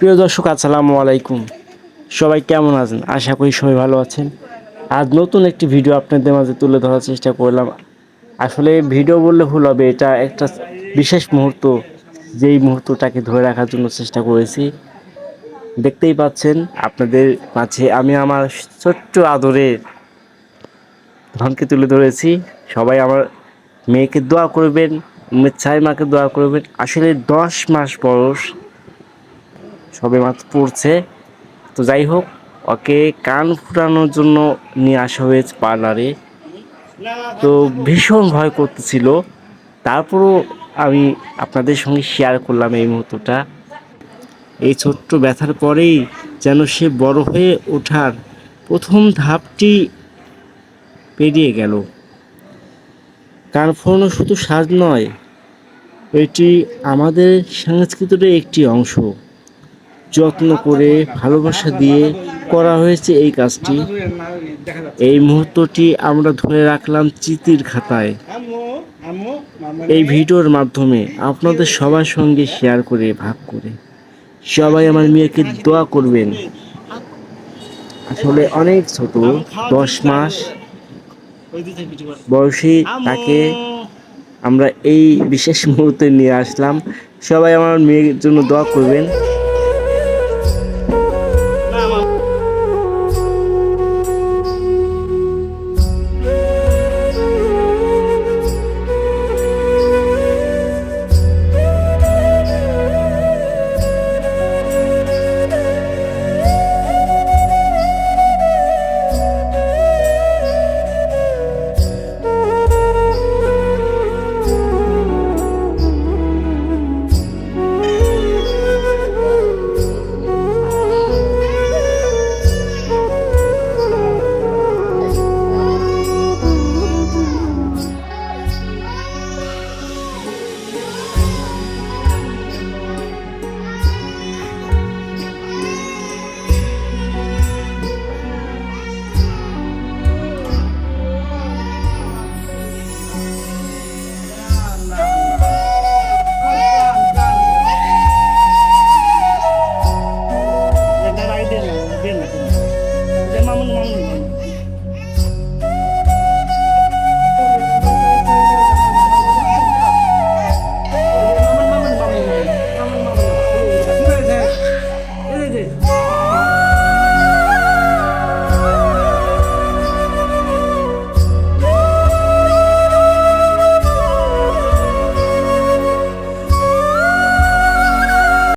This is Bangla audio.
প্রিয় দর্শক, আসসালামু আলাইকুম। সবাই কেমন আছেন? আশা করি সবাই ভালো আছেন। আজ নতুন একটি ভিডিও আপনাদের মাঝে তুলে ধরার চেষ্টা করলাম। আসলে ভিডিও বললে ভুল হবে, এটা একটা বিশেষ মুহূর্ত। যেই মুহূর্তটাকে ধরে রাখার জন্য চেষ্টা করেছি। দেখতেই পাচ্ছেন, আপনাদের মাঝে আমি আমার ছোট্ট আদরের ধনকে তুলে ধরেছি। সবাই আমার মেয়েকে দোয়া করবেন ছাই মাকে দোয়া করবেন। আসলে দশ মাস বয়স সবে মাত্র পড়ছে। তো যাই হোক, ওকে কান ফুটানোর জন্য নিয়ে আসা হয়েছে পার্লারে। তো ভীষণ ভয় করতেছিল। তারপরও আমি আপনাদের সঙ্গে শেয়ার করলাম এই মুহূর্তটা। এই ছোট্ট ব্যথার পরেই যেন সে বড় হয়ে ওঠার প্রথম ধাপটি পেরিয়ে গেল। কান ফোরানো শুধু সাজ নয়, এটি আমাদের সংস্কৃতির একটি অংশ। যত্ন করে, ভালোবাসা দিয়ে করা হয়েছে এই কাজটি। এই মুহূর্তটি আমরা ধরে রাখলাম চিতির খাতায়। এই ভিডিওর মাধ্যমে আপনাদের সবার সঙ্গে শেয়ার করে, ভাগ করে। সবাই আমার মেয়েকে দোয়া করবেন। আসলে অনেক ছোট, দশ মাস বয়সী তাকে আমরা এই বিশেষ মুহূর্তে নিয়ে আসলাম। সবাই আমার মেয়ের জন্য দোয়া করবেন।